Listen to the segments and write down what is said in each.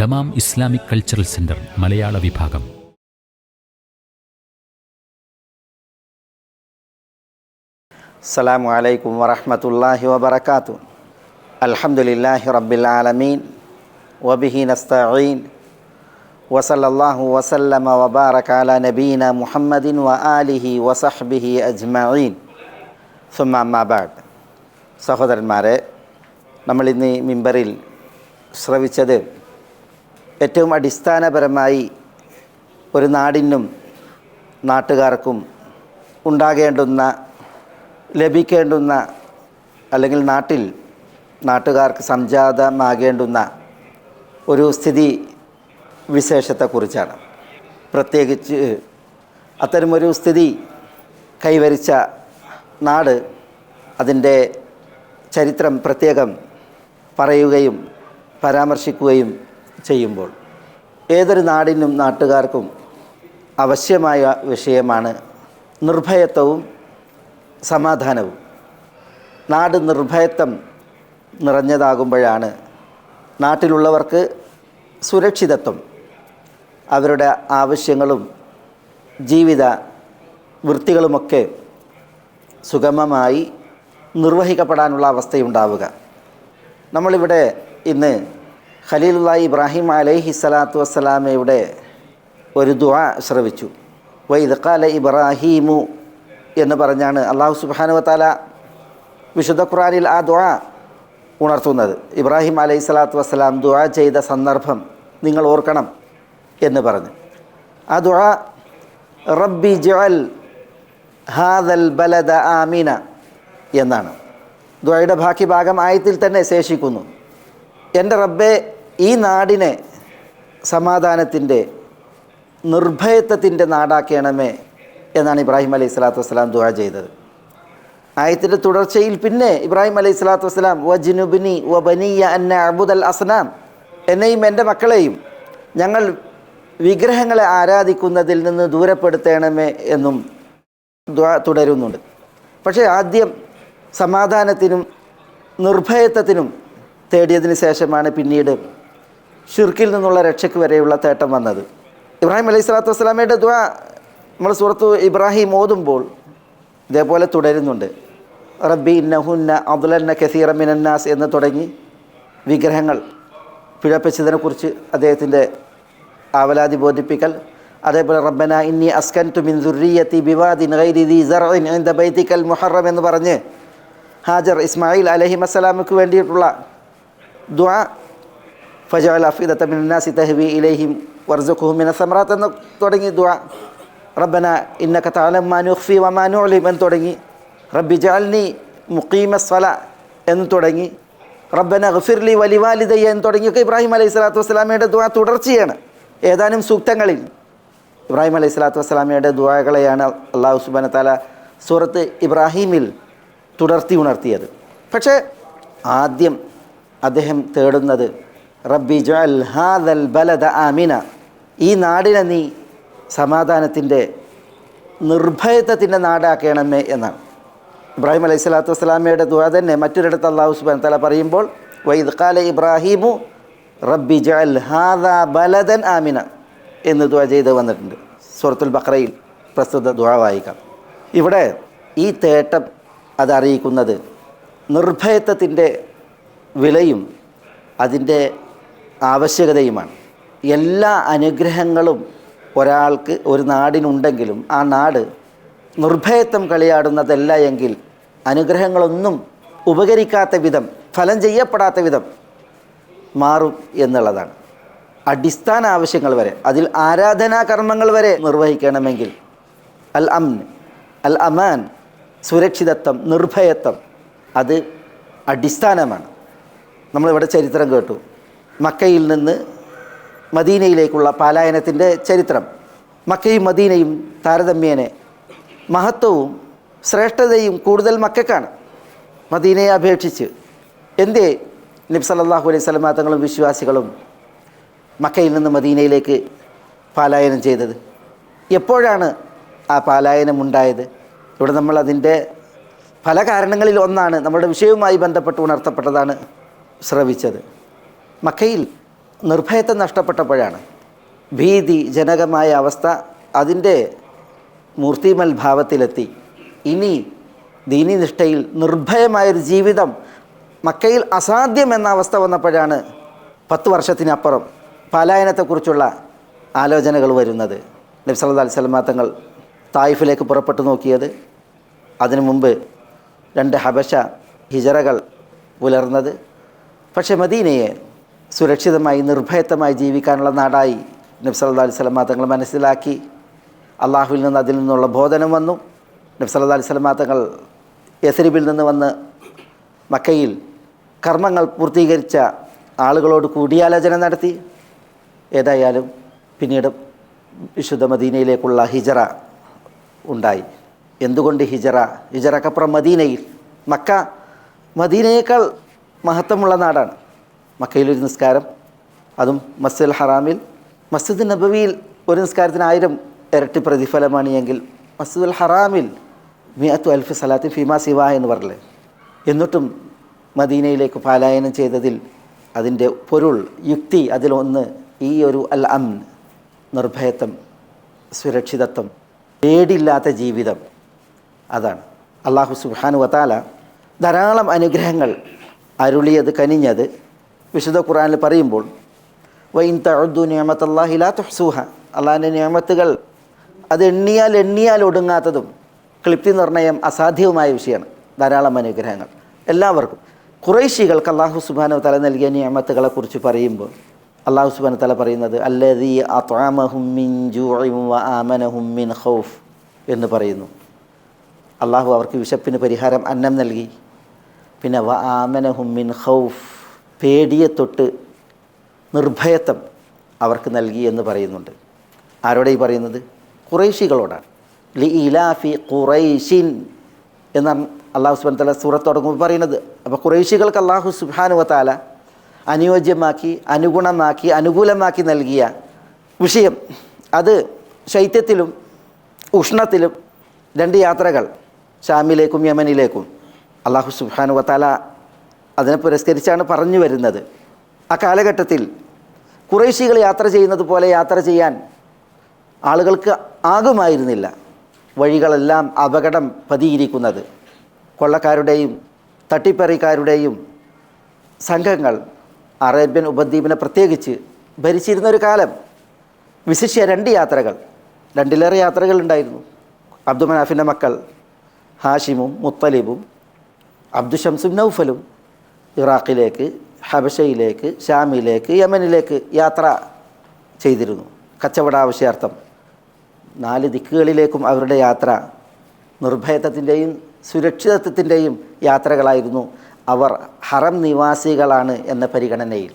Dammam Islamic cultural centre മലയാള വിഭാഗം. അസ്സലാമു അലൈക്കും വറഹ്മത്തുള്ളാഹി വാത്തു അൽഹംദുലില്ലാഹി റബ്ബിൽ ആലമീൻ. വബിഹി നസ്തീൻ വസല്ലല്ലാഹു വസല്ലമ വബാറക നബീന മുഹമ്മദിൻ വ ആലിഹി വസഹ്ബിഹി അജ്മഈൻ. സുമ്മ സഹോദരന്മാരെ നമ്മൾ ഇന്ന് മിമ്പറിൽ ശ്രവിച്ചത് ഏറ്റവും അടിസ്ഥാനപരമായി ഒരു നാടിനും നാട്ടുകാർക്കും ഉണ്ടാകേണ്ടുന്ന ലഭിക്കേണ്ടുന്ന അല്ലെങ്കിൽ നാട്ടിൽ നാട്ടുകാർക്ക് സംജാതമാകേണ്ടുന്ന ഒരു സ്ഥിതി വിശേഷത്തെക്കുറിച്ചാണ്. പ്രത്യേകിച്ച് അത്തരമൊരു സ്ഥിതി കൈവരിച്ച നാട് അതിന്റെ ചരിത്രം പ്രത്യേകം പറയുകയും പരാമർശിക്കുകയും ചെയ്യുമ്പോൾ ഏതൊരു നാടിനും നാട്ടുകാർക്കും ആവശ്യമായ വിഷയമാണ് നിർഭയത്വവും സമാധാനവും. നാട് നിർഭയത്വം നിറഞ്ഞതാകുമ്പോഴാണ് നാട്ടിലുള്ളവർക്ക് സുരക്ഷിതത്വം. അവരുടെ ആവശ്യങ്ങളും ജീവിത വൃത്തികളുമൊക്കെ സുഗമമായി നിർവഹിക്കപ്പെടാനുള്ള അവസ്ഥയുണ്ടാവുക. നമ്മളിവിടെ ഇന്ന് ഖലീലുല്ലാഹി ഇബ്രാഹിം അലൈഹി സ്വലാത്തു വസ്സലാമയുടെ ഒരു ദുആ ശ്രവിച്ചു. വൈദക്കാല ഇബ്രാഹീമു എന്ന് പറഞ്ഞാണ് അള്ളാഹു സുബാനുവത്താല വിശുദ്ധ ഖുറാനിൽ ആ ദുആ ഉണർത്തുന്നത്. ഇബ്രാഹിം അലൈഹി സ്വലാത്തു വസ്സലാം ദുആ ചെയ്ത സന്ദർഭം നിങ്ങൾ ഓർക്കണം എന്ന് പറഞ്ഞു. ആ ദുആ റബ്ബി ജഅൽ ഹാദൽ ബലദ ആമീന എന്നാണ്. ദുആയുടെ ബാക്കി ഭാഗം ആയത്തിൽ തന്നെ ശേഷിക്കുന്നു. എന്റെ റബ്ബെ ഈ നാടിനെ സമാധാനത്തിന്റെ നിർഭയത്വത്തിന്റെ നാടാക്കണമേ എന്നാണ് ഇബ്രാഹിം അലൈഹി സ്വലാത്തു വസ്സലാം ദുആ ചെയ്തത്. ആയത്തിന്റെ തുടർച്ചയിൽ പിന്നെ ഇബ്രാഹിം അലൈഹി സ്വലാത്തു വസ്സലാം വ ജിനുബിനി വ ബനിയ അന്ന അബുദൽ അസ്നാം എന്നെയും എന്റെ മക്കളെയും ഞങ്ങൾ വിഗ്രഹങ്ങളെ ആരാധിക്കുന്നതിൽ നിന്ന് ദൂരപ്പെടുത്തണമേ എന്നും തുടരുന്നുണ്ട്. പക്ഷേ ആദ്യം സമാധാനത്തിനും നിർഭയത്വത്തിനും തേടിയതിന് ശേഷമാണ് പിന്നീട് ഷിർക്കിൽ നിന്നുള്ള രക്ഷയ്ക്ക് വരെയുള്ള തേട്ടം വന്നത്. ഇബ്രാഹിം അലൈഹി സ്വലാത്തു വസ്സലാമയുടെ ദ്വാ നമ്മൾ സുഹൃത്തു ഇബ്രാഹിം ഓതുമ്പോൾ ഇതേപോലെ തുടരുന്നുണ്ട്. റബ്ബി നഹുന്ന അബ്ദുലന്ന കസീറ മിനന്നാസ് എന്ന് തുടങ്ങി വിഗ്രഹങ്ങൾ പിഴപ്പിച്ചതിനെക്കുറിച്ച് അദ്ദേഹത്തിന്റെ ആവലാതി ബോധിപ്പിക്കൽ. അതേപോലെ റബ്ബന ഇന്നി അസ്കൻ തു മിൻ ദുർരിയത്തി ബിവാദിൻ ബൈതിക്കൽ മുഹറം എന്ന് പറഞ്ഞ് ഹാജർ ഇസ്മായിൽ അലഹി വസ്സലാമക്ക് വേണ്ടിയിട്ടുള്ള ദുആ ഫജഅൽ അഫീദത്ത മിൻ നാസി ഇലഹിം ഇലൈഹിം വർസുഖുഹും മിന സമറാത്ത് എന്ന് തുടങ്ങി ദുആ. റബ്ബന ഇന്നക തഅലം മാ നുഖ്ഫി വമാ നുഅ്ലിം എന്ന് തുടങ്ങി. റബ്ബി ജാൽനി മുഖീമ സ്വല എന്ന് തുടങ്ങി. റബ്ബന ഗഫിർലി വലിവാലിദയ്യ എന്ന് തുടങ്ങിയൊക്കെ ഇബ്രാഹിം അലൈഹി സ്വലാത്തു വസ്സലാമയുടെ ദുആ തുടർച്ചയാണ്. ഏതാനും സൂക്തങ്ങളിൽ ഇബ്രാഹിം അലൈഹി സ്വലാത്തു വസ്സലാമയുടെ ദുവാകളെയാണ് അള്ളാഹു സുബാന താല സൂറത്ത് ഇബ്രാഹീമിൽ തുടർത്തി ഉണർത്തിയത്. പക്ഷേ ആദ്യം അദ്ദേഹം തേടുന്നത് റബ്ബി ജൽ ഹാദൽ ബലദ ആമിന. ഈ നാടിനെ നീ സമാധാനത്തിന്റെ നിർഭയത്വത്തിന്റെ നാടാക്കണമേ എന്നാണ്. ഇബ്രാഹിം അലൈഹി സ്വലാത്തു വസ്സലാമയുടെ ദുവാ തന്നെ മറ്റൊരിടത്ത് അള്ളാഹു സുബാൻ തല പറയുമ്പോൾ വൈദ് കാല ഇബ്രാഹിമു റബ്ബി ജൽ ഹാദ ബലദൻ ആമിന എന്ന് ദുആ ചെയ്ത് വന്നിട്ടുണ്ട്. സുഹൃത്തുൽ ബക്രയിൽ പ്രസ്തുത ദുവാ വായിക്കാം. ഇവിടെ ഈ തേട്ടം അതറിയിക്കുന്നത് നിർഭയത്വത്തിന്റെ വിലയും അതിന്റെ ആവശ്യകതയുമാണ്. എല്ലാ അനുഗ്രഹങ്ങളും ഒരാൾക്ക് ഒരു നാടിനുണ്ടെങ്കിലും ആ നാട് നിർഭയത്വം കളിയാടുന്നതല്ല എങ്കിൽ അനുഗ്രഹങ്ങളൊന്നും ഉപകരിക്കാത്ത വിധം ഫലം ചെയ്യപ്പെടാത്ത വിധം മാറും എന്നുള്ളതാണ്. അടിസ്ഥാന ആവശ്യങ്ങൾ വരെ അതിൽ ആരാധനാ കർമ്മങ്ങൾ വരെ നിർവഹിക്കണമെങ്കിൽ അൽ അംൻ അൽ അമാൻ സുരക്ഷിതത്വം നിർഭയത്വം അത് അടിസ്ഥാനമാണ്. നമ്മളിവിടെ ചരിത്രം കേട്ടു. മക്കയിൽ നിന്ന് മദീനയിലേക്കുള്ള പാലായനത്തിന്റെ ചരിത്രം. മക്കയും മദീനയും താരതമ്യേനെ മഹത്വവും ശ്രേഷ്ഠതയും കൂടുതൽ മക്കക്കാണ്. മദീനയെ അപേക്ഷിച്ച് എന്തേ നബി സല്ലല്ലാഹു അലൈഹി സ്വലമാ തങ്ങളും വിശ്വാസികളും മക്കയിൽ നിന്ന് മദീനയിലേക്ക് പാലായനം ചെയ്തത്? എപ്പോഴാണ് ആ പാലായനം ഉണ്ടായത് ഇവിടെ നമ്മൾ അതിന്റെ പല കാരണങ്ങളിൽ ഒന്നാണ്. നമ്മുടെ വിഷയവുമായി ബന്ധപ്പെട്ട് ഉണർത്തപ്പെട്ടതാണ് ശ്രവിച്ചത്. മക്കയിൽ നിർഭയത്വം നഷ്ടപ്പെട്ടപ്പോഴാണ്. ഭീതി ജനകമായ അവസ്ഥ അതിന്റെ മൂർത്തിമൽ ഭാവത്തിലെത്തി. ഇനി ദീനിനിഷ്ഠയിൽ നിർഭയമായൊരു ജീവിതം മക്കയിൽ അസാധ്യം എന്ന അവസ്ഥ വന്നപ്പോഴാണ് പത്ത് വർഷത്തിനപ്പുറം പലായനത്തെക്കുറിച്ചുള്ള ആലോചനകൾ വരുന്നത്. നബി സല്ലല്ലാഹു അലൈഹി വസല്ലമ തങ്ങൾ തായിഫിലേക്ക് പുറപ്പെട്ടു നോക്കിയത്. അതിനു മുമ്പ് രണ്ട് ഹബശ ഹിജറകൾ പുലർന്നത്. പക്ഷേ മദീനയെ സുരക്ഷിതമായി നിർഭയത്വമായി ജീവിക്കാനുള്ള നാടായി നബി സല്ലല്ലാഹു അലൈഹി തങ്ങൾ മനസ്സിലാക്കി. അള്ളാഹുവിൽ നിന്ന് അതിൽ നിന്നുള്ള ബോധനം വന്നു. നബി സല്ലല്ലാഹു അലൈഹി തങ്ങൾ യസരിബിൽ നിന്ന് വന്ന് മക്കയിൽ കർമ്മങ്ങൾ പൂർത്തീകരിച്ച ആളുകളോട് കൂടിയാലോചന നടത്തി. ഏതായാലും പിന്നീട് വിശുദ്ധ മദീനയിലേക്കുള്ള ഹിജറ ഉണ്ടായി. എന്തുകൊണ്ട് ഹിജറ? ഹിജറക്കപ്പുറം മദീനയിൽ. മക്ക മദീനയേക്കാൾ മഹത്വമുള്ള നാടാണ്. മക്കയിലൊരു നിസ്കാരം അതും മസ്ജിദുൽ ഹറാമിൽ. മസ്ജിദ് നബവിയിൽ ഒരു നിസ്കാരത്തിന് ആയിരം ഇരട്ടി പ്രതിഫലമാണ് എങ്കിൽ മസ്ജിദുൽ ഹറാമിൽ മിയത്തു അൽഫ് സലാത്തി ഫിമ സിവ എന്ന് പറഞ്ഞില്ലേ? എന്നിട്ടും മദീനയിലേക്ക് പാലായനം ചെയ്തതിൽ അതിന്റെ പൊരുൾ യുക്തി അതിലൊന്ന് ഈ ഒരു അൽ അം നിർഭയത്വം സുരക്ഷിതത്വം പേടില്ലാത്ത ജീവിതം. അതാണ്. അള്ളാഹു സുബാനു വത്താല ധാരാളം അനുഗ്രഹങ്ങൾ അരുളിയത് കനിഞ്ഞത് വിശുദ്ധ ഖുറാനിൽ പറയുമ്പോൾ വൈൻ തഴുദു നിയമത്തല്ലാഹി ലാ തുഹ്സൂഹ. അള്ളാഹിന്റെ നിയമത്തുകൾ അത് എണ്ണിയാൽ എണ്ണിയാൽ ഒടുങ്ങാത്തതും ക്ലിപ്തി നിർണയം അസാധ്യവുമായ വിഷയമാണ്. ധാരാളം അനുഗ്രഹങ്ങൾ. എല്ലാവർക്കും. കുറേശികൾക്ക് അള്ളാഹു സുബാന തല നൽകിയ നിയമത്തുകളെ കുറിച്ച് പറയുമ്പോൾ അള്ളാഹു സുബാന തല പറയുന്നത് അല്ലദീ അത്വാമഹും മിൻ ജൂഇൻ വ ആമനഹും മിൻ ഖൗഫ് എന്ന് പറയുന്നു. അള്ളാഹു അവർക്ക് വിശപ്പിന് പരിഹാരം അന്നം നൽകി. പിന്നെ വ ആമനഹും മിൻ ഖൗഫ് പേടിയെ തൊട്ട് നിർഭയത്വം അവർക്ക് നൽകി എന്ന് പറയുന്നുണ്ട്. ആരോടെ ഈ പറയുന്നത്? കുറേശികളോടാണ് ലി ഇലാഫി കുറൈശിൻ എന്നാണ് അള്ളാഹു സുബാൻ തല സൂറത്ത് തുടങ്ങുമ്പോൾ പറയുന്നത്. അപ്പോൾ കുറേശികൾക്ക് അള്ളാഹു സുബാനു താല അനുയോജ്യമാക്കി അനുഗുണമാക്കി അനുകൂലമാക്കി നൽകിയ വിഷയം. അത് ശൈത്യത്തിലും ഉഷ്ണത്തിലും രണ്ട് യാത്രകൾ ഷാമിലേക്കും യമനിലേക്കും അള്ളാഹു സുബാനു വത്താല അതിനെ പുരസ്കരിച്ചാണ് പറഞ്ഞു വരുന്നത്. ആ കാലഘട്ടത്തിൽ കുറേശികൾ യാത്ര ചെയ്യുന്നത് പോലെ യാത്ര ചെയ്യാൻ ആളുകൾക്ക് ആകുമായിരുന്നില്ല. വഴികളെല്ലാം അപകടം പതിയിരിക്കുന്നത്. കൊള്ളക്കാരുടെയും തട്ടിപ്പറിക്കാരുടെയും സംഘങ്ങൾ അറേബ്യൻ ഉപദ്വീപിനെ പ്രത്യേകിച്ച് ഭരിച്ചിരുന്ന ഒരു കാലം. വിശിഷ്യ രണ്ട് യാത്രകൾ. രണ്ടിലേറെ യാത്രകൾ ഉണ്ടായിരുന്നു. അബ്ദുമനാഫിന്റെ മക്കൾ ഹാഷിമും മുത്തലിബും അബ്ദുഷംസും നൗഫലും ഇറാഖിലേക്ക് ഹബഷയിലേക്ക് ഷാമിലേക്ക് യമനിലേക്ക് യാത്ര ചെയ്തിരുന്നു. കച്ചവട ആവശ്യാർത്ഥം. നാല് ദിക്കുകളിലേക്കും അവരുടെ യാത്ര നിർഭയത്വത്തിന്റെയും സുരക്ഷിതത്വത്തിന്റെയും യാത്രകളായിരുന്നു. അവർ ഹറം നിവാസികളാണ് എന്ന പരിഗണനയിൽ.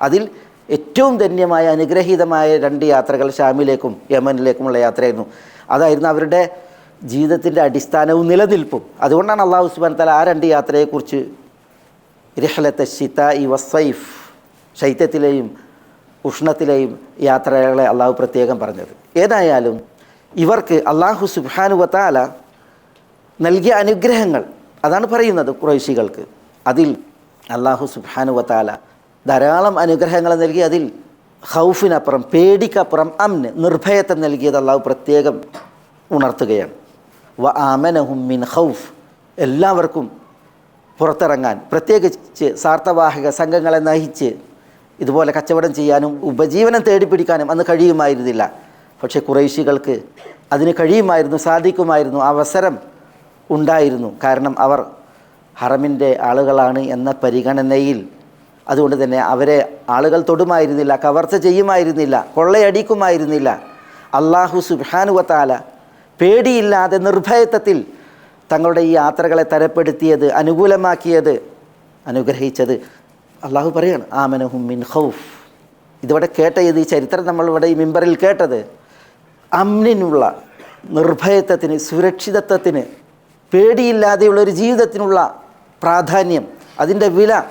അതിൽ ഏറ്റവും ധന്യമായ അനുഗ്രഹീതമായ രണ്ട് യാത്രകൾ ഷാമിലേക്കും യമനിലേക്കുമുള്ള യാത്രയായിരുന്നു. അതായിരുന്നു അവരുടെ ജീവിതത്തിന്റെ അടിസ്ഥാനവും നിലനിൽപ്പും. അതുകൊണ്ടാണ് അള്ളാഹു ഉസ്മാൻ തല ആ രണ്ട് യാത്രയെക്കുറിച്ച് രഹലത്തെ ഷിത ഇ വസൈഫ് ശൈത്യത്തിലെയും ഉഷ്ണത്തിലെയും യാത്രകളെ അള്ളാഹു പ്രത്യേകം പറഞ്ഞത്. ഏതായാലും ഇവർക്ക് അള്ളാഹു സുബാനുവത്താല നൽകിയ അനുഗ്രഹങ്ങൾ അതാണ് പറയുന്നത് കുറേശികൾക്ക് അതിൽ അള്ളാഹു സുബാനുവത്താല ധാരാളം അനുഗ്രഹങ്ങൾ നൽകി അതിൽ ഹൗഫിനപ്പുറം പേടിക്കപ്പുറം അമ്ന് നിർഭയത്തെ നൽകിയത് അള്ളാഹു പ്രത്യേകം ഉണർത്തുകയാണ്. വ ആമനഹും മിൻ ഹൗഫ് എല്ലാവർക്കും പുറത്തിറങ്ങാൻ പ്രത്യേകിച്ച് സാർത്ഥവാഹക സംഘങ്ങളെ നയിച്ച് ഇതുപോലെ കച്ചവടം ചെയ്യാനും ഉപജീവനം തേടിപ്പിടിക്കാനും അന്ന് കഴിയുമായിരുന്നില്ല. പക്ഷേ കുറേശികൾക്ക് അതിന് കഴിയുമായിരുന്നു സാധിക്കുമായിരുന്നു അവസരം ഉണ്ടായിരുന്നു. കാരണം അവർ ഹറമിന്റെ ആളുകളാണ് എന്ന പരിഗണനയിൽ അതുകൊണ്ട് തന്നെ അവരെ ആളുകൾ തൊടുമായിരുന്നില്ല കവർച്ച ചെയ്യുമായിരുന്നില്ല കൊള്ളയടിക്കുമായിരുന്നില്ല. അള്ളാഹു സുബാനുവത്താല പേടിയില്ലാതെ നിർഭയത്വത്തിൽ തങ്ങളുടെ ഈ യാത്രകളെ തരപ്പെടുത്തിയത് അനുകൂലമാക്കിയത് അനുഗ്രഹിച്ചത്. അള്ളാഹു പറയാണ് ആമനഹും മിൻ ഹൗഫ് ഇതിവിടെ കേട്ട ഇത് ഈ ചരിത്രം നമ്മളിവിടെ ഈ മിമ്പറിൽ കേട്ടത്. അമ്നിനുള്ള നിർഭയത്വത്തിന് സുരക്ഷിതത്വത്തിന് പേടിയില്ലാതെയുള്ള ഒരു ജീവിതത്തിനുള്ള പ്രാധാന്യം അതിന്റെ വില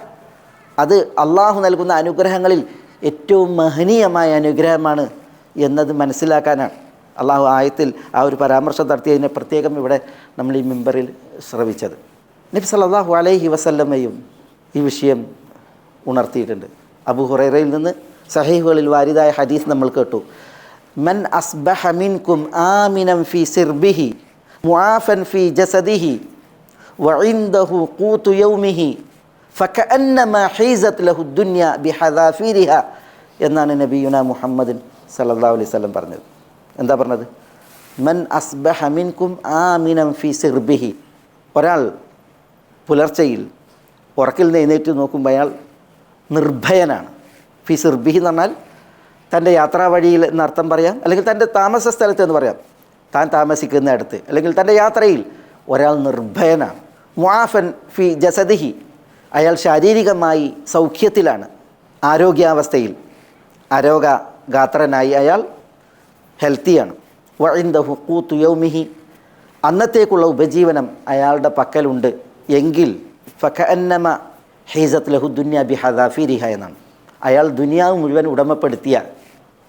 അത് അള്ളാഹു നൽകുന്ന അനുഗ്രഹങ്ങളിൽ ഏറ്റവും മഹനീയമായ അനുഗ്രഹമാണ് എന്നത് മനസ്സിലാക്കാനാണ്. അള്ളാഹു ആയത്തിൽ ആ ഒരു പരാമർശം നടത്തിയതിനെ പ്രത്യേകം ഇവിടെ നമ്മൾ ഈ മെമ്പറിൽ ശ്രവിച്ചത്. നബി സല്ലല്ലാഹു അലൈഹി വസല്ലമ്മയും ഈ വിഷയം ഉണർത്തിയിട്ടുണ്ട്. അബു ഹുറൈറയിൽ നിന്ന് സഹീഹുകളിൽ വാരിതായ ഹദീസ് നമ്മൾ കേട്ടു. മൻ അസ്ബഹ മിൻകും ആമിനം ഫി സിർബിഹി മുആഫൻ ഫി ജസദിഹി വഇന്ദഹു ഖൂതു യൗമിഹി ഫകഅന്നമ ഹീസത് ലഹു ദുനിയ ബിഹദാഫിരിഹ എന്നാണ് നബിയുന മുഹമ്മദ് സല്ലല്ലാഹു അലൈഹി വസല്ലം പറഞ്ഞത്. എന്താ പറഞ്ഞത്? മൻ അസ്ബഹ മിൻകും ആമിനം ഫി സിർബിഹി. ഒരാൾ പുലർച്ചയിൽ ഉറക്കിൽ എഴുന്നേറ്റ് നോക്കുമ്പോൾ അയാൾ നിർഭയനാണ്. ഫി സിർബിഹി എന്ന് പറഞ്ഞാൽ തന്റെ യാത്രാ വഴിയിൽ എന്നർത്ഥം പറയാം അല്ലെങ്കിൽ തന്റെ താമസ സ്ഥലത്ത് എന്ന് പറയാം. താൻ താമസിക്കുന്ന അടുത്ത് അല്ലെങ്കിൽ തന്റെ യാത്രയിൽ ഒരാൾ നിർഭയനാണ്. മുആഫൻ ഫി ജസദിഹി. അയാൾ ശാരീരികമായി സൗഖ്യത്തിലാണ് ആരോഗ്യാവസ്ഥയിൽ ആരോഗ്യഗാത്രനായി അയാൾ ഹെൽത്തിയാണ്. വഴിന്ത ഹുക്കൂത്തു യൗമിഹി. അന്നത്തേക്കുള്ള ഉപജീവനം അയാളുടെ പക്കലുണ്ട്. എങ്കിൽ ഫഖന്നമ ഹീസത്ത് ലഹു ദുന്യ ബി ഹദാഫിരിഹ എന്നാണ്. അയാൾ ദുനിയാവ് മുഴുവൻ ഉടമപ്പെടുത്തിയ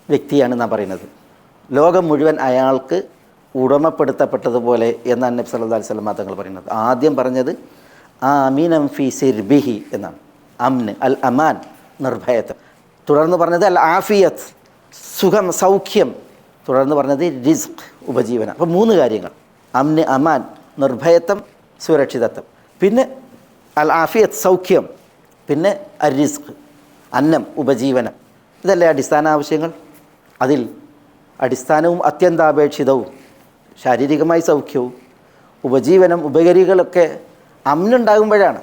വ്യക്തിയാണ് നാം പറയുന്നത്. ലോകം മുഴുവൻ അയാൾക്ക് ഉടമപ്പെടുത്തപ്പെട്ടതുപോലെ എന്നാണ് നബി സല്ലല്ലാഹു അലൈഹി വസല്ലം തങ്ങൾ പറയുന്നത്. ആദ്യം പറഞ്ഞത് ആ അമീനം ഫി സിർബിഹി എന്നാണ്. അമ്ന് അൽ അമാൻ നിർഭയത്വം. തുടർന്ന് പറഞ്ഞത് അൽ ആഫിയത്ത് സുഖം സൗഖ്യം തുടർന്ന് പറഞ്ഞത് റിസ്ക് ഉപജീവനം. അപ്പോൾ മൂന്ന് കാര്യങ്ങൾ. അമ്ന് അമാൻ നിർഭയത്വം സുരക്ഷിതത്വം. പിന്നെ അൽ ആഫിയത്ത് സൗഖ്യം. പിന്നെ അൽ റിസ്ക് അന്നം ഉപജീവനം. ഇതല്ലേ അടിസ്ഥാന ആവശ്യങ്ങൾ? അതിൽ അടിസ്ഥാനവും അത്യന്താപേക്ഷിതവും ശാരീരികമായി സൗഖ്യവും ഉപജീവനം ഉപകരികളൊക്കെ അമ്നുണ്ടാകുമ്പോഴാണ്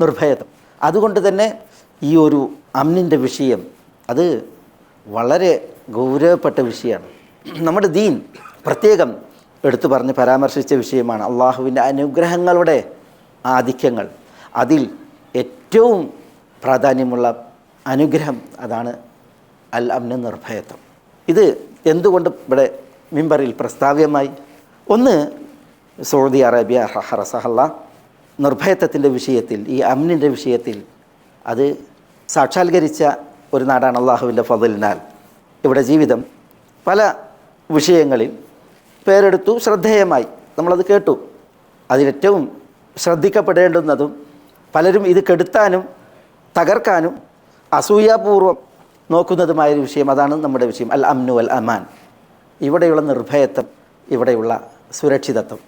നിർഭയത്വം. അതുകൊണ്ട് തന്നെ ഈ ഒരു അമ്നിന്റെ വിഷയം അത് വളരെ ഗൗരവപ്പെട്ട വിഷയമാണ്. നമ്മുടെ ദീൻ പ്രത്യേകം എടുത്തു പറഞ്ഞ് പരാമർശിച്ച വിഷയമാണ് അള്ളാഹുവിന്റെ അനുഗ്രഹങ്ങളുടെ ആധിക്യങ്ങൾ. അതിൽ ഏറ്റവും പ്രാധാന്യമുള്ള അനുഗ്രഹം അതാണ് അൽ അമ്ന നിർഭയത്വം. ഇത് എന്തുകൊണ്ട് ഇവിടെ മിമ്പറിൽ പ്രസ്താവ്യമായി? ഒന്ന് സൗദി അറേബ്യ ഹറസഹല്ല നിർഭയത്വത്തിന്റെ വിഷയത്തിൽ ഈ അമ്നിന്റെ വിഷയത്തിൽ അത് സാക്ഷാത്കരിച്ച ഒരു നാടാണ് അള്ളാഹുവിന്റെ ഫതലിനാൽ ഇവിടെ ജീവിതം പല വിഷയങ്ങളിൽ പേരെടുത്തു ശ്രദ്ധേയമായി. നമ്മളത് കേട്ടു. അതിലേറ്റവും ശ്രദ്ധിക്കപ്പെടേണ്ടുന്നതും പലരും ഇത് കെടുത്താനും തകർക്കാനും അസൂയാപൂർവം നോക്കുന്നതുമായൊരു വിഷയം അതാണ് നമ്മുടെ വിഷയം. അൽ അമ്നു അൽ അമാൻ. ഇവിടെയുള്ള നിർഭയത്വം ഇവിടെയുള്ള സുരക്ഷിതത്വം.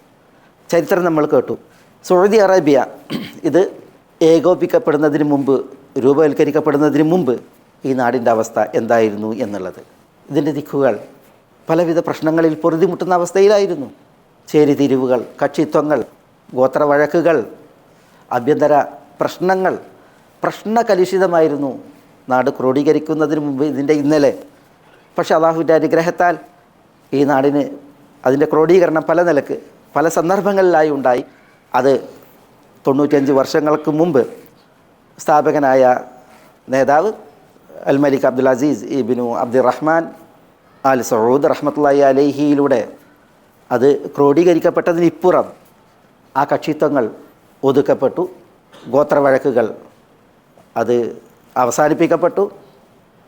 ചരിത്രം നമ്മൾ കേട്ടു. സൗദി അറേബ്യ ഇത് ഏകോപിക്കപ്പെടുന്നതിന് മുമ്പ് രൂപവൽക്കരിക്കപ്പെടുന്നതിന് മുമ്പ് ഈ നാടിന്റെ അവസ്ഥ എന്തായിരുന്നു എന്നുള്ളത്. ഇതിന്റെ ദിക്കുകൾ പലവിധ പ്രശ്നങ്ങളിൽ പൊറുതിമുട്ടുന്ന അവസ്ഥയിലായിരുന്നു. ചേരിതിരിവുകൾ കക്ഷിത്വങ്ങൾ ഗോത്രവഴക്കുകൾ ആഭ്യന്തര പ്രശ്നങ്ങൾ പ്രശ്നകലുഷിതമായിരുന്നു. നാട് ക്രോഡീകരിക്കുന്നതിന് മുമ്പ് ഇതിന്റെ ഇന്നലെ. പക്ഷേ അള്ളാഹുവിന്റെ അനുഗ്രഹത്താൽ ഈ നാടിന് അതിന്റെ ക്രോഡീകരണം പല നിലയ്ക്ക് പല സന്ദർഭങ്ങളിലായി ഉണ്ടായി. അത് തൊണ്ണൂറ്റിയഞ്ച് വർഷങ്ങൾക്ക് മുമ്പ് സ്ഥാപകനായ നേതാവ് Al Malik Abdul Aziz ibn Abdul Rahman Al Saud റഹ്മത്തുള്ളി അലൈഹിയിലൂടെ അത് ക്രോഡീകരിക്കപ്പെട്ടതിനിപ്പുറം ആ കക്ഷിത്വങ്ങൾ ഒതുക്കപ്പെട്ടു. ഗോത്രവഴക്കുകൾ അത് അവസാനിപ്പിക്കപ്പെട്ടു.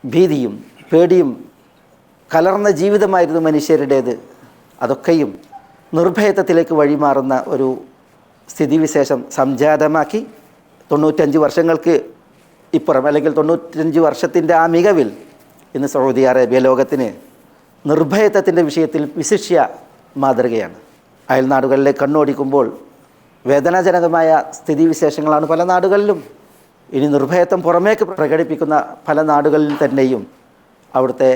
ഭീതിയും പേടിയും കലർന്ന ജീവിതമായിരുന്നു മനുഷ്യരുടേത്. അതൊക്കെയും നിർഭയത്വത്തിലേക്ക് വഴിമാറുന്ന ഒരു സ്ഥിതിവിശേഷം സംജാതമാക്കി തൊണ്ണൂറ്റഞ്ച് വർഷങ്ങൾക്ക് ഇപ്പുറം അല്ലെങ്കിൽ തൊണ്ണൂറ്റഞ്ച് വർഷത്തിന്റെ ആ മികവിൽ ഇന്ന് സൗദി അറേബ്യ ലോകത്തിന് നിർഭയത്വത്തിന്റെ വിഷയത്തിൽ വിശിഷ്യ മാതൃകയാണ്. അയൽനാടുകളിലെ കണ്ണോടിക്കുമ്പോൾ വേദനാജനകമായ സ്ഥിതിവിശേഷങ്ങളാണ് പല നാടുകളിലും. ഇനി നിർഭയത്വം പുറമേക്ക് പ്രകടിപ്പിക്കുന്ന പല നാടുകളിൽ തന്നെയും അവിടുത്തെ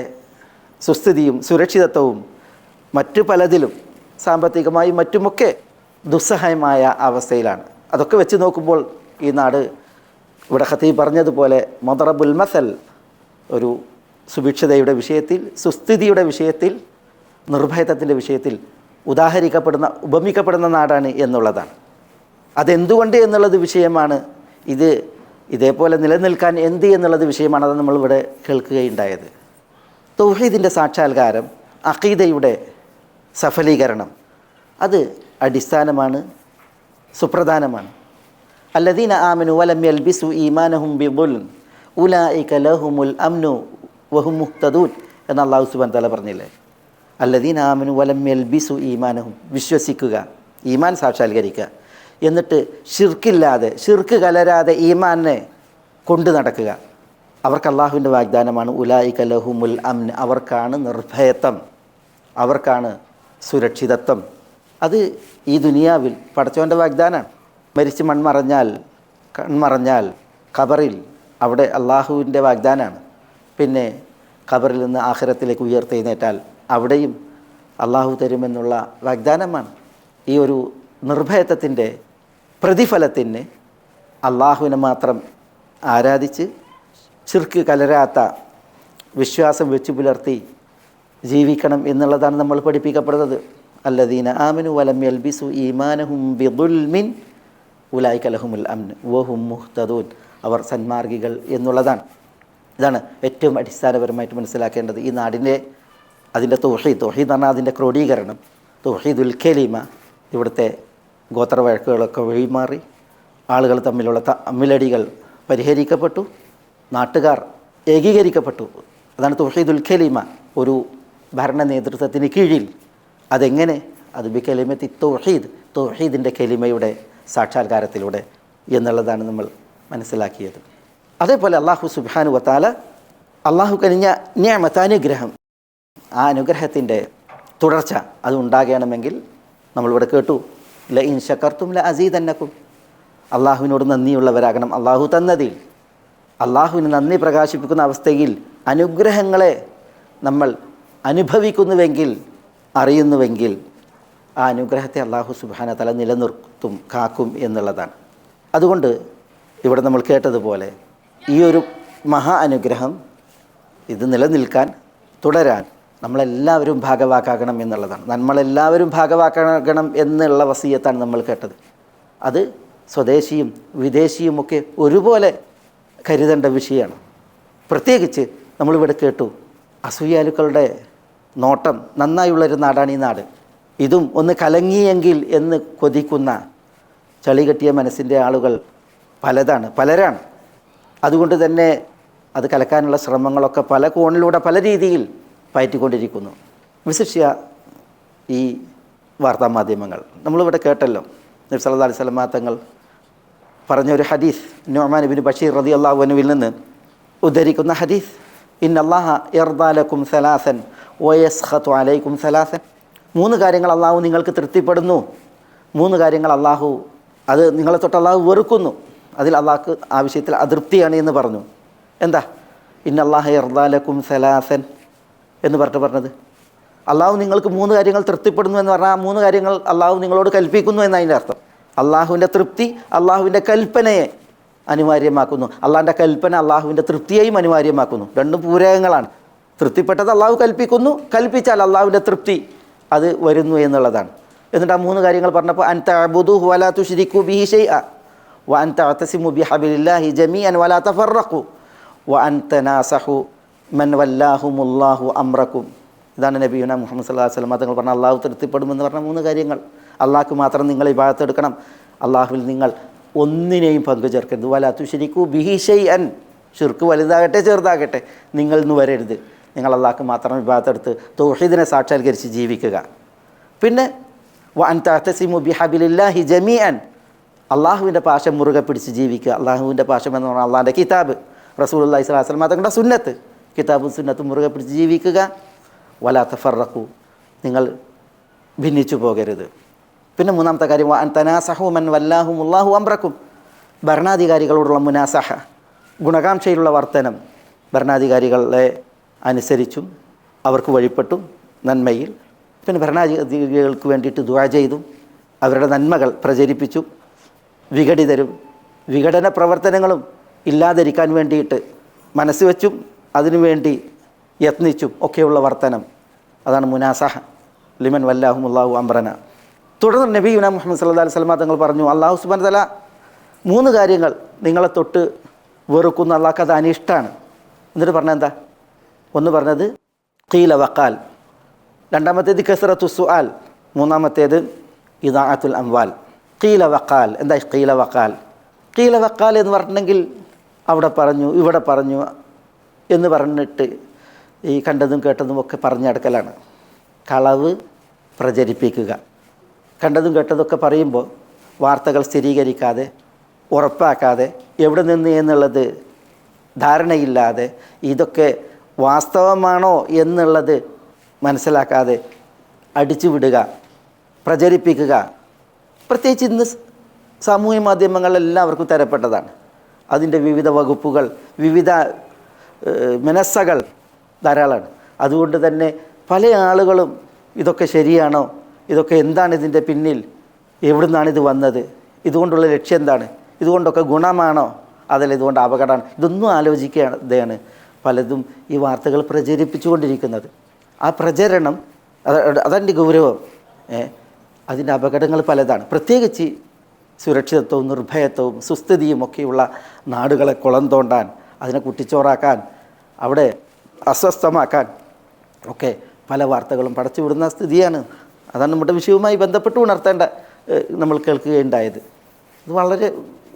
സുസ്ഥിതിയും സുരക്ഷിതത്വവും മറ്റു പലതിലും സാമ്പത്തികമായും മറ്റുമൊക്കെ ദുസ്സഹായമായ അവസ്ഥയിലാണ്. അതൊക്കെ വെച്ച് നോക്കുമ്പോൾ ഈ നാട് ഇവിടെ ഖത്തീബ് പറഞ്ഞതുപോലെ മൊതറബുൽ മസൽ ഒരു സുഭിക്ഷതയുടെ വിഷയത്തിൽ സുസ്ഥിതിയുടെ വിഷയത്തിൽ നിർഭയത്വത്തിന്റെ വിഷയത്തിൽ ഉദാഹരിക്കപ്പെടുന്ന ഉപമിക്കപ്പെടുന്ന നാടാണ് എന്നുള്ളതാണ്. അതെന്തുകൊണ്ട് എന്നുള്ളത് വിഷയമാണ്. ഇത് ഇതേപോലെ നിലനിൽക്കാൻ എന്ത് എന്നുള്ളത് വിഷയമാണ് അത് നമ്മളിവിടെ കേൾക്കുകയുണ്ടായത്. തൗഹീദിന്റെ സാക്ഷാത്കാരം അഖീദയുടെ സഫലീകരണം അത് അടിസ്ഥാനമാണ് സുപ്രധാനമാണ്. അല്ലദീന ആമനു വലം യൽബിസു ഈമാനഹും ബിദുൽ ഉലായിക ലഹുമുൽ അംനു വഹും മുക്തദൂൻ എന്ന് അള്ളാഹു സുബാൻ തല പറഞ്ഞില്ലേ? അല്ലദീൻ ആമനു വലം ബിസു ഈമാനഹും. വിശ്വസിക്കുക ഈമാൻ സാക്ഷാത്കരിക്കുക. എന്നിട്ട് ഷിർക്കില്ലാതെ ഷിർക്ക് കലരാതെ ഈമാനെ കൊണ്ടു നടക്കുക. അവർക്ക് അള്ളാഹുവിന്റെ വാഗ്ദാനമാണ് ഉലായിക ലഹുമുൽ അംൻ. അവർക്കാണ് നിർഭയത്വം. അവർക്കാണ് സുരക്ഷിതത്വം. അത് ഈ ദുനിയാവിൽ പടച്ചവന്റെ വാഗ്ദാനമാണ് മരിച്ച് മൺമറഞ്ഞാൽ കൺമറഞ്ഞാൽ ഖബറിൽ അവിടെ അള്ളാഹുവിന്റെ വാഗ്ദാനമാണ് പിന്നെ ഖബറിൽ നിന്ന് ആഖിറത്തിലേക്ക് ഉയർത്തെഴുന്നേറ്റാൽ അവിടെയും അള്ളാഹു തരുമെന്നുള്ള വാഗ്ദാനമാണ്. ഈ ഒരു നിർഭയത്വത്തിന്റെ പ്രതിഫലത്തിന് അള്ളാഹുവിനെ മാത്രം ആരാധിച്ച് ചിർക്ക് കലരാത്ത വിശ്വാസം വെച്ച് പുലർത്തി ജീവിക്കണം എന്നുള്ളതാണ് നമ്മൾ പഠിപ്പിക്കപ്പെടുന്നത്. അല്ലദീന ആമിനു വലം യൽബിസു ഈമാനഹും ബിദുൽമിൻ ഉലായി കലഹുമുൽ അംൻ വഹും മുഹ്തദൂൻ. അവർ സന്മാർഗികൾ എന്നുള്ളതാണ്. ഇതാണ് ഏറ്റവും അടിസ്ഥാനപരമായിട്ട് മനസ്സിലാക്കേണ്ടത് ഈ നാടിന്റെ അതിന്റെ തോഹീദ്. തോഹീദ് എന്ന് പറഞ്ഞാൽ അതിന്റെ ക്രോഡീകരണം. തോഹീദുൽ ഖലീമ ഇവിടുത്തെ ഗോത്രവഴക്കുകളൊക്കെ വഴിമാറി ആളുകൾ തമ്മിലുള്ള തമ്മിലടികൾ പരിഹരിക്കപ്പെട്ടു നാട്ടുകാർ ഏകീകരിക്കപ്പെട്ടു. അതാണ് തുഹീദുൽ ഖലീമ ഒരു ഭരണ നേതൃത്വത്തിന് കീഴിൽ. അതെങ്ങനെ? അത് ബി കലിമത്തി തൗഹീദ് തൗഹീദിന്റെ കലിമയുടെ സാക്ഷാത്കാരത്തിലൂടെ എന്നുള്ളതാണ് നമ്മൾ മനസ്സിലാക്കിയത്. അതേപോലെ അള്ളാഹു സുബാനു വത്താല അള്ളാഹു കനിഞ്ഞ ന്യാമത്താനുഗ്രഹം ആ അനുഗ്രഹത്തിന്റെ തുടർച്ച അത് ഉണ്ടാകണമെങ്കിൽ നമ്മളിവിടെ കേട്ടു. ല ഇൻ ഷക്കർത്തും ല അസീതന്നക്കും അള്ളാഹുവിനോട് നന്ദിയുള്ളവരാകണം. അള്ളാഹു തന്നതിൽ അള്ളാഹുവിന് നന്ദി പ്രകാശിപ്പിക്കുന്ന അവസ്ഥയിൽ അനുഗ്രഹങ്ങളെ നമ്മൾ അനുഭവിക്കുന്നുവെങ്കിൽ അറിയുന്നുവെങ്കിൽ ആ അനുഗ്രഹത്തെ അള്ളാഹു സുബാന തല നിലനിർത്തും കാക്കും എന്നുള്ളതാണ്. അതുകൊണ്ട് ഇവിടെ നമ്മൾ കേട്ടതുപോലെ ഈ ഒരു മഹാ അനുഗ്രഹം ഇത് നിലനിൽക്കാൻ തുടരാൻ നമ്മളെല്ലാവരും ഭാഗവാക്കാകണം എന്നുള്ളതാണ്. നമ്മളെല്ലാവരും ഭാഗവാക്കാകണം എന്നുള്ള വസീയത്താണ് നമ്മൾ കേട്ടത്. അത് സ്വദേശിയും വിദേശിയുമൊക്കെ ഒരുപോലെ കരുതേണ്ട വിഷയമാണ്. പ്രത്യേകിച്ച് നമ്മളിവിടെ കേട്ടു അസൂയാലുക്കളുടെ നോട്ടം നന്നായുള്ളൊരു നാടാണ് ഈ നാട്. ഇതും ഒന്ന് കലങ്ങിയെങ്കിൽ എന്ന് കൊതിക്കുന്ന ചളി കെട്ടിയ മനസ്സിന്റെ ആളുകൾ പലതാണ് പലരാണ്. അതുകൊണ്ട് തന്നെ അത് കലക്കാനുള്ള ശ്രമങ്ങളൊക്കെ പല കോണിലൂടെ പല രീതിയിൽ പയറ്റിക്കൊണ്ടിരിക്കുന്നു. വിശിഷ്യ ഈ വാർത്താമാധ്യമങ്ങൾ നമ്മളിവിടെ കേട്ടല്ലോ നബി സല്ലല്ലാഹു അലൈഹി തങ്ങൾ പറഞ്ഞ ഒരു ഹദീസ് നോമാൻ ബിൻ ബഷീർ റതി അള്ളാഹുവിനുവിൽ നിന്ന് ഉദ്ധരിക്കുന്ന ഹദീസ് ഇൻ അള്ളാഹ സലാസൻ വയസ്ഖത്തു അലൈക്കും സലാസൻ. മൂന്ന് കാര്യങ്ങൾ അള്ളാഹു നിങ്ങൾക്ക് തൃപ്തിപ്പെടുന്നു. മൂന്ന് കാര്യങ്ങൾ അള്ളാഹു അത് നിങ്ങളെ തൊട്ട് അള്ളാഹു വെറുക്കുന്നു. അതിൽ അള്ളാഹ്ക്ക് ആ വിഷയത്തിൽ അതൃപ്തിയാണ് എന്ന് പറഞ്ഞു. എന്താ? അള്ളാഹെ ഇർദാലക്കും സലാസൻ എന്ന് പറഞ്ഞിട്ട് പറഞ്ഞത്. അള്ളാഹു നിങ്ങൾക്ക് മൂന്ന് കാര്യങ്ങൾ തൃപ്തിപ്പെടുന്നു എന്ന് പറഞ്ഞാൽ ആ മൂന്ന് കാര്യങ്ങൾ അള്ളാഹു നിങ്ങളോട് കൽപ്പിക്കുന്നു എന്നതിന്റെ അർത്ഥം. അള്ളാഹുവിന്റെ തൃപ്തി അള്ളാഹുവിന്റെ കൽപ്പനയെ അനിവാര്യമാക്കുന്നു. അള്ളാഹിന്റെ കൽപ്പന അള്ളാഹുവിന്റെ തൃപ്തിയെയും അനിവാര്യമാക്കുന്നു. രണ്ടും പൂരകങ്ങളാണ്. തൃപ്തിപ്പെട്ടത് അള്ളാഹു കൽപ്പിക്കുന്നു കൽപ്പിച്ചാൽ അള്ളാഹുവിന്റെ തൃപ്തി അത് വരുന്നു എന്നുള്ളതാണ്. എന്നിട്ട് ആ മൂന്ന് കാര്യങ്ങൾ പറഞ്ഞപ്പോൾ അൻ തബുദു വലാ തുശ്രിക്കു ബിഹി ഷൈഅ വ അൻ തഅതസിമു ബിഹബിലില്ലാഹി ജമീഅൻ വലാ തഫറഖു വ അൻ തനാസഹു മൻ വല്ലാഹുമുല്ലാഹു അമ്രക്കും ഇതാണ് നബിയുന മുഹമ്മദ് സല്ലാഹു വസല്ലം തങ്ങൾ പറഞ്ഞ അള്ളാഹു തൃപ്തിപ്പെടുമെന്ന് പറഞ്ഞ മൂന്ന് കാര്യങ്ങൾ. അള്ളാഹ്ക്ക് മാത്രം നിങ്ങൾ ഇബാദത്ത് എടുക്കണം. അള്ളാഹുവിൽ നിങ്ങൾ ഒന്നിനെയും പങ്കു ചേർക്കരുത് വല തുശരിക്കൂ ബിഹിഷൈ അൻ ഷിർക്ക് വലുതാകട്ടെ ചെറുതാകട്ടെ. നിങ്ങൾ ഇന്ന് വരരുത്. നിങ്ങൾ അള്ളാഹ്ക്ക് മാത്രം വിഭാഗത്തെടുത്ത് തൗഹീദിനെ സാക്ഷാത്കരിച്ച് ജീവിക്കുക. പിന്നെ വ അൻ തഹ്തസിമു ബിഹബിലില്ലാഹി ജമീഅൻ. അള്ളാഹുവിന്റെ പാശം മുറുകെ പിടിച്ച് ജീവിക്കുക. അള്ളാഹുവിന്റെ പാശം എന്ന് പറഞ്ഞാൽ അള്ളാഹിന്റെ കിതാബ്. റസൂൽ അള്ളഹി ഇസ്ലാ വസ്ലം തങ്ങളുടെ സുന്നത്ത്. കിതാബും സുന്നത്തും മുറുകെ പിടിച്ച് ജീവിക്കുക. വലാത്ത ഫറക്കു നിങ്ങൾ ഭിന്നിച്ചു പോകരുത്. പിന്നെ മൂന്നാമത്തെ കാര്യം അൻ തനാസഹുമൻ വല്ലാഹും ഉള്ളാഹു അമ്രക്കും ഭരണാധികാരികളോടുള്ള മുനാസഹ ഗുണകാംക്ഷയിലുള്ള വർത്തനം ഭരണാധികാരികളെ അനുസരിച്ചും അവർക്ക് വഴിപ്പെട്ടും നന്മയിൽ. പിന്നെ ഭരണാധികാരികൾക്ക് വേണ്ടിയിട്ട് ദുവാ ചെയ്തും. അവരുടെ നന്മകൾ പ്രചരിപ്പിച്ചും. വിഘടിതരും. വിഘടന പ്രവർത്തനങ്ങളും ഇല്ലാതിരിക്കാൻ വേണ്ടിയിട്ട് മനസ്സ് വെച്ചും അതിനുവേണ്ടി യത്നിച്ചും ഒക്കെയുള്ള വർത്തനം. അതാണ് മുനാസഹ. ലിമൻ വല്ലാഹു അള്ളാഹു അംബ്രന തുടർന്ന് നബി നബീന മുഹമ്മദ് സല്ലാ അലൈഹി സ്വലമ തങ്ങൾ പറഞ്ഞു അള്ളാഹു സുബാൻ തല മൂന്ന് കാര്യങ്ങൾ നിങ്ങളെ തൊട്ട് വെറുക്കുന്ന അള്ളാഹ്ക്ക് അത് അനിഷ്ടമാണ്. എന്നിട്ട് പറഞ്ഞ എന്താ? ഒന്ന് പറഞ്ഞത് കീല വക്കാൽ രണ്ടാമത്തേത് കസറത്തു സുആൽ. മൂന്നാമത്തേത് ഇദാഅത്തുൽ അംവാൽ. ഖീല വക്കാൽ എന്താ കീല വക്കാൽ കീല വക്കാൽ എന്ന് പറഞ്ഞെങ്കിൽ അവിടെ പറഞ്ഞു ഇവിടെ പറഞ്ഞു എന്ന് പറഞ്ഞിട്ട് ഈ കണ്ടതും കേട്ടതും ഒക്കെ പറഞ്ഞടക്കലാണ് കളവ് പ്രചരിപ്പിക്കുക. കണ്ടതും കേട്ടതൊക്കെ പറയുമ്പോൾ വാർത്തകൾ സ്ഥിരീകരിക്കാതെ ഉറപ്പാക്കാതെ എവിടെ നിന്ന് എന്നുള്ളത് ധാരണയില്ലാതെ ഇതൊക്കെ വാസ്തവമാണോ എന്നുള്ളത് മനസ്സിലാക്കാതെ അടിച്ചുവിടുക പ്രചരിപ്പിക്കുക പ്രത്യേകിച്ച് ഇന്ന് സാമൂഹ്യ മാധ്യമങ്ങൾ എല്ലാവർക്കും തരപ്പെട്ടതാണ്. അതിന്റെ വിവിധ വകുപ്പുകൾ വിവിധ മനസ്സകൾ ധാരാളമാണ്. അതുകൊണ്ട് തന്നെ പല ആളുകളും ഇതൊക്കെ ശരിയാണോ? ഇതൊക്കെ എന്താണ് ഇതിന്റെ പിന്നിൽ? എവിടുന്നാണ് ഇത് വന്നത്? ഇതുകൊണ്ടുള്ള ലക്ഷ്യം എന്താണ്? ഇതുകൊണ്ടൊക്കെ ഗുണമാണോ? അതല്ല ഇതുകൊണ്ട് അപകടമാണ്. ഇതൊന്നും ആലോചിക്കാതെയാണ് പലതും ഈ വാർത്തകൾ പ്രചരിപ്പിച്ചുകൊണ്ടിരിക്കുന്നത്. ആ പ്രചരണം അത- അതെന്റെ ഗൗരവം അതിന്റെ അപകടങ്ങൾ പലതാണ്. പ്രത്യേകിച്ച് സുരക്ഷിതത്വവും നിർഭയത്വവും സുസ്ഥിതിയും ഒക്കെയുള്ള നാടുകളെ കുളം തോണ്ടാൻ അതിനെ കുട്ടിച്ചോറാക്കാൻ അവിടെ അസ്വസ്ഥമാക്കാൻ ഒക്കെ പല വാർത്തകളും പടച്ചുവിടുന്ന സ്ഥിതിയാണ്. അതാണ് നമ്മുടെ വിഷയവുമായി ബന്ധപ്പെട്ട് ഉണർത്തേണ്ട നമ്മൾ കേൾക്കുകയുണ്ടായത്. ഇത് വളരെ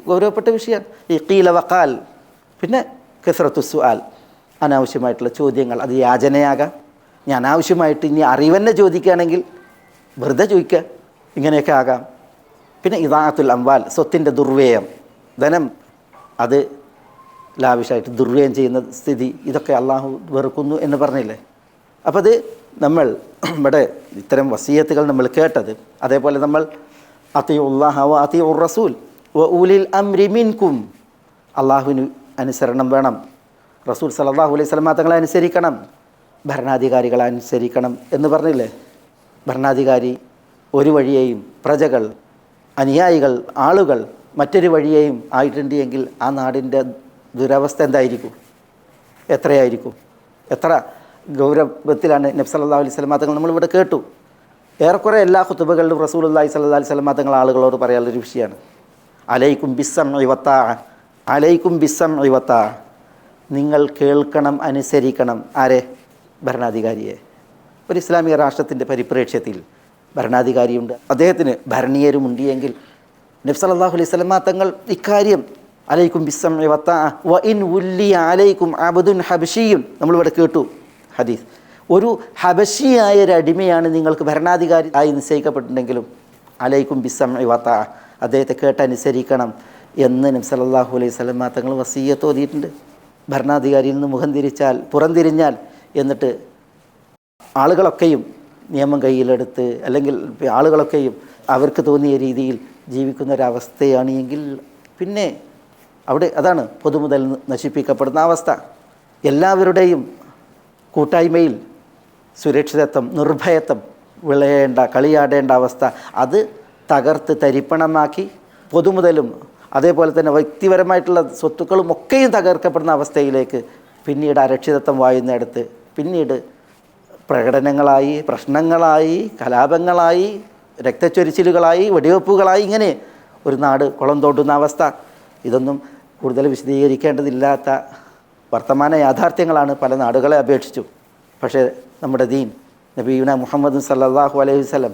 ഗൗരവപ്പെട്ട വിഷയമാണ്. ഈ കീല വക്കാൽ പിന്നെ കെസ്രത്തു അനാവശ്യമായിട്ടുള്ള ചോദ്യങ്ങൾ. അത് യാചനയാകാം. ഞാൻ ആവശ്യമായിട്ട് ഇനി അറിവെന്നെ ചോദിക്കുകയാണെങ്കിൽ വെറുതെ ചോദിക്കുക. ഇങ്ങനെയൊക്കെ ആകാം. പിന്നെ ഇതാത്തുൽ അംവാൽ സ്വത്തിന്റെ ദുർവ്യയം. ധനം അത് ലാവിഷായിട്ട് ദുർവ്യയം ചെയ്യുന്ന സ്ഥിതി ഇതൊക്കെ അള്ളാഹു വെറുക്കുന്നു എന്ന് പറഞ്ഞില്ലേ? അപ്പോൾ അത് നമ്മൾ ഇവിടെ ഇത്തരം വസീയത്തുകൾ നമ്മൾ കേട്ടത്. അതേപോലെ നമ്മൾ അതി ഉള്ളാഹ വ അതി ഉർ റസൂൽ വ ഉലിൽ അംരി മിൻകും. അള്ളാഹുവിന് അനുസരണം വേണം. റസൂൽ സലാഹു അലൈഹി സ്വലമാ തങ്ങളെ അനുസരിക്കണം. ഭരണാധികാരികളെ അനുസരിക്കണം എന്ന് പറഞ്ഞില്ലേ? ഭരണാധികാരി ഒരു വഴിയെയും പ്രജകൾ അനുയായികൾ ആളുകൾ മറ്റൊരു വഴിയെയും ആയിട്ടുണ്ട് എങ്കിൽ ആ നാടിന്റെ ദുരവസ്ഥ എന്തായിരിക്കും? എത്രയായിരിക്കും? എത്ര ഗൗരവത്തിലാണ് നബി സല്ലല്ലാഹു അലൈഹി സ്വലമാ തങ്ങൾ നമ്മളിവിടെ കേട്ടു. ഏറെക്കുറെ എല്ലാ കുത്തുബകളിലും റസൂൽ അള്ളാഹി സല്ലല്ലാഹു അലൈഹി സ്വലമാ തങ്ങൾ ആളുകളോട് പറയാനുള്ളൊരു വിഷയമാണ്. അലൈക്കും ബിസ്സം ഇവത്ത അലൈക്കും ബിസ്സം ഇവത്ത നിങ്ങൾ കേൾക്കണം അനുസരിക്കണം. ആരെ? ഭരണാധികാരിയെ. ഒരു ഇസ്ലാമിക രാഷ്ട്രത്തിന്റെ പരിപ്രേക്ഷ്യത്തിൽ ഭരണാധികാരിയുണ്ട്. അദ്ദേഹത്തിന് ഭരണീയരുമുണ്ടിയെങ്കിൽ എങ്കിൽ നബ്സല്ലാഹു അലൈഹി സ്വലമ തങ്ങൾ ഇക്കാര്യം അലൈക്കും ബിസ്സം വ ഇൻ ഉല്ലി അലൈക്കും അബദുൻ ഹബഷിയും നമ്മളിവിടെ കേട്ടു ഹദീസ്. ഒരു ഹബഷിയായ ഒരു അടിമയാണ് നിങ്ങൾക്ക് ഭരണാധികാരി ആയി നിശ്ചയിക്കപ്പെട്ടിട്ടുണ്ടെങ്കിലും അലൈക്കും ബിസ്സം വത്ത അദ്ദേഹത്തെ കേട്ടനുസരിക്കണം എന്ന് നബ്സലാഹു അലൈഹി സ്വലമ തങ്ങൾ വസീയത്ത് ഓതിയിട്ടുണ്ട്. ഭരണാധികാരിയിൽ നിന്ന് മുഖം തിരിച്ചാൽ പുറംതിരിഞ്ഞാൽ എന്നിട്ട് ആളുകളൊക്കെയും നിയമം കയ്യിലെടുത്ത് അല്ലെങ്കിൽ ആളുകളൊക്കെയും അവർക്ക് തോന്നിയ രീതിയിൽ ജീവിക്കുന്ന ഒരവസ്ഥയാണ് എങ്കിൽ പിന്നെ അവിടെ അതാണ് പൊതുമുതൽ നശിപ്പിക്കപ്പെടുന്ന അവസ്ഥ. എല്ലാവരുടെയും കൂട്ടായ്മയിൽ സുരക്ഷിതത്വം നിർഭയത്വം വിളയേണ്ട കളിയാടേണ്ട അവസ്ഥ അത് തകർത്ത് തരിപ്പണമാക്കി പൊതുമുതലും അതേപോലെ തന്നെ വ്യക്തിപരമായിട്ടുള്ള സ്വത്തുക്കളും ഒക്കെയും തകർക്കപ്പെടുന്ന അവസ്ഥയിലേക്ക് പിന്നീട് അരക്ഷിതത്വം വായുന്നിടത്ത് പിന്നീട് പ്രകടനങ്ങളായി പ്രശ്നങ്ങളായി കലാപങ്ങളായി രക്തച്ചൊരിച്ചിലുകളായി വെടിവെപ്പുകളായി ഇങ്ങനെ ഒരു നാട് കുളം തോണ്ടുന്ന അവസ്ഥ. ഇതൊന്നും കൂടുതൽ വിശദീകരിക്കേണ്ടതില്ലാത്ത വർത്തമാന യാഥാർത്ഥ്യങ്ങളാണ് പല നാടുകളെ അപേക്ഷിച്ചു. പക്ഷേ നമ്മുടെ ദീൻ നബീന മുഹമ്മദ് സല്ലാഹു അലൈഹി വസല്ലം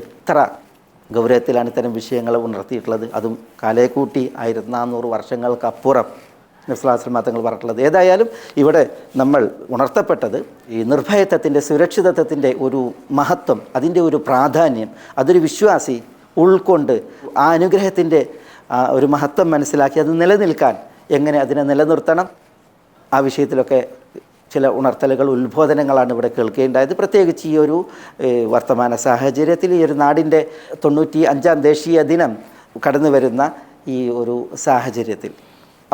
എത്ര ഗൗരവത്തിലാണ് ഇത്തരം വിഷയങ്ങൾ ഉണർത്തിയിട്ടുള്ളത്. അതും കാലേക്കൂട്ടി ആയിരത്തി നാനൂറ് വർഷങ്ങൾക്കപ്പുറം നബ്സുലാസ്ലം തങ്ങൾ പറഞ്ഞിട്ടുള്ളത്. ഏതായാലും ഇവിടെ നമ്മൾ ഉണർത്തപ്പെട്ടത് ഈ നിർഭയത്വത്തിന്റെ സുരക്ഷിതത്വത്തിന്റെ ഒരു മഹത്വം അതിന്റെ ഒരു പ്രാധാന്യം അതൊരു വിശ്വാസി ഉൾക്കൊണ്ട് ആ അനുഗ്രഹത്തിന്റെ ഒരു മഹത്വം മനസ്സിലാക്കി അത് നിലനിൽക്കാൻ എങ്ങനെ അതിനെ നിലനിർത്തണം? ആ വിഷയത്തിലൊക്കെ ചില ഉണർത്തലുകൾ ഉത്ബോധനങ്ങളാണ് ഇവിടെ കേൾക്കുകയുണ്ടായത് പ്രത്യേകിച്ച് ഈ ഒരു വർത്തമാന സാഹചര്യത്തിൽ ഈ ഒരു നാടിന്റെ തൊണ്ണൂറ്റി അഞ്ചാം ദേശീയ ദിനം കടന്നു വരുന്ന ഈ ഒരു സാഹചര്യത്തിൽ.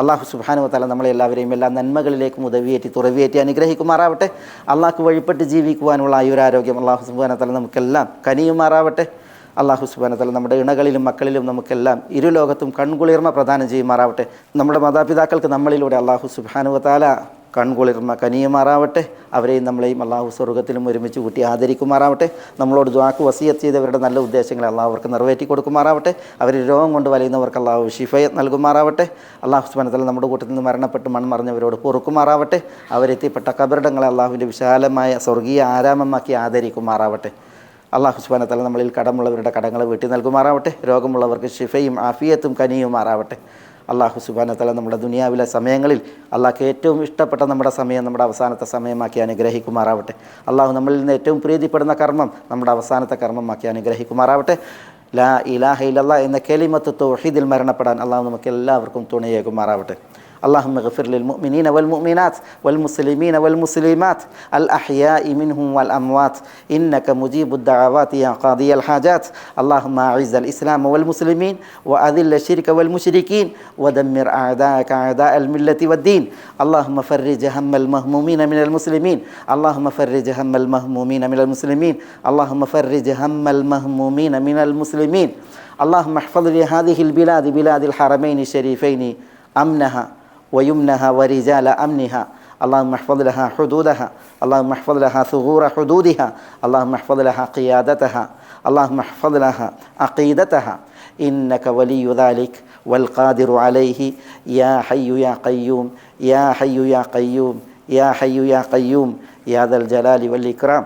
അള്ളാഹു സുബാനു തല നമ്മളെല്ലാവരെയും എല്ലാ നന്മകളിലേക്കും ഉദവിയേറ്റി തുറവിയേറ്റി അനുഗ്രഹിക്കുമാറാവട്ടെ. അള്ളാഹ്ക്ക് വഴിപ്പെട്ട് ജീവിക്കുവാനുള്ള ആയുരാരോഗ്യം അള്ളാഹു സുബാന തല നമുക്കെല്ലാം കനിയുമാറാവട്ടെ. അള്ളാഹു സുബാന തല നമ്മുടെ ഇണകളിലും മക്കളിലും നമുക്കെല്ലാം ഇരുലോകത്തും കൺകുളിർമ പ്രദാനം ചെയ്യുമാറാവട്ടെ. നമ്മുടെ മാതാപിതാക്കൾക്ക് നമ്മളിലൂടെ അള്ളാഹു സുബാനു താല കൺകുളിർമ കനിയുമാറാവട്ടെ. അവരെയും നമ്മളെയും അള്ളാഹു സ്വർഗത്തിലും ഒരുമിച്ച് കൂട്ടി ആദരിക്കുമാറാവട്ടെ. നമ്മളോട് ദ്വാക്ക് വസിയത്ത് ചെയ്തവരുടെ നല്ല ഉദ്ദേശങ്ങളെ അള്ളാഹു അവർക്ക് നിറവേറ്റി കൊടുക്കുമാറാവട്ടെ. അവർ രോഗം കൊണ്ട് വലയുന്നവർക്ക് അള്ളാഹു ഷിഫ നൽകുമാറാവട്ടെ. അള്ളാഹു സ്മനത്തിൽ നമ്മുടെ കൂട്ടത്തിൽ നിന്ന് മരണപ്പെട്ട് മൺമറിഞ്ഞവരോട് പൊറുക്കുമാറാവട്ടെ. അവരെത്തിപ്പെട്ട കബറിടങ്ങളെ അള്ളാഹുവിന്റെ വിശാലമായ സ്വർഗീയ ആരാമമാക്കി ആദരിക്കുമാറാവട്ടെ. അള്ളാഹു സുബാനത്തല നമ്മളിൽ കടമുള്ളവരുടെ കടങ്ങൾ വീട്ടി നൽകുമാറാവട്ടെ. രോഗമുള്ളവർക്ക് ഷിഫയും ആഫിയത്തും കനിയുമാറാവട്ടെ. അള്ളാഹു സുബാനത്തല നമ്മുടെ ദുനിയാവിലെ സമയങ്ങളിൽ അള്ളാഹ്ക്ക് ഏറ്റവും ഇഷ്ടപ്പെട്ട നമ്മുടെ സമയം നമ്മുടെ അവസാനത്തെ സമയമാക്കി അനുഗ്രഹിക്കുമാറാവട്ടെ. അള്ളാഹു നമ്മളിൽ നിന്ന് ഏറ്റവും പ്രീതിപ്പെടുന്ന കർമ്മം നമ്മുടെ അവസാനത്തെ കർമ്മമാക്കി അനുഗ്രഹിക്കുമാറാവട്ടെ. ലാ ഇലാഹ ഇല്ലല്ലാ എന്ന കെലിമത്ത് തൗഹീദിൽ മരണപ്പെടാൻ അള്ളാഹു നമുക്ക് എല്ലാവർക്കും തുണയേകുമാറാവട്ടെ. اللهم اغفر للمؤمنين والمؤمنات والمسلمين والمسلمات الأحياء منهم والأموات. إنك مجيب الدعوات يا قاضي الحاجات. اللهم أعز الإسلام والمسلمين وأذل الشرك والمشركين ودمر أعداءك أعداء الملة والدين. اللهم فرج هم المهمومين من المسلمين. اللهم فرج هم المهمومين من المسلمين. اللهم فرج هم المهمومين من المسلمين. اللهم احفظ لهذه البلاد بلاد الحرمين الشريفين أمنها. ويمنها ورجال أمنها. اللهم احفظ لها حدودها. اللهم احفظ لها ثغور حدودها. اللهم احفظ لها قيادتها. اللهم احفظ لها عقيدتها. إنك ولي ذلك والقادر عليه. يا حي يا قيوم. يا حي يا قيوم. يا حي يا قيوم. يا ذا الجلال والإكرام.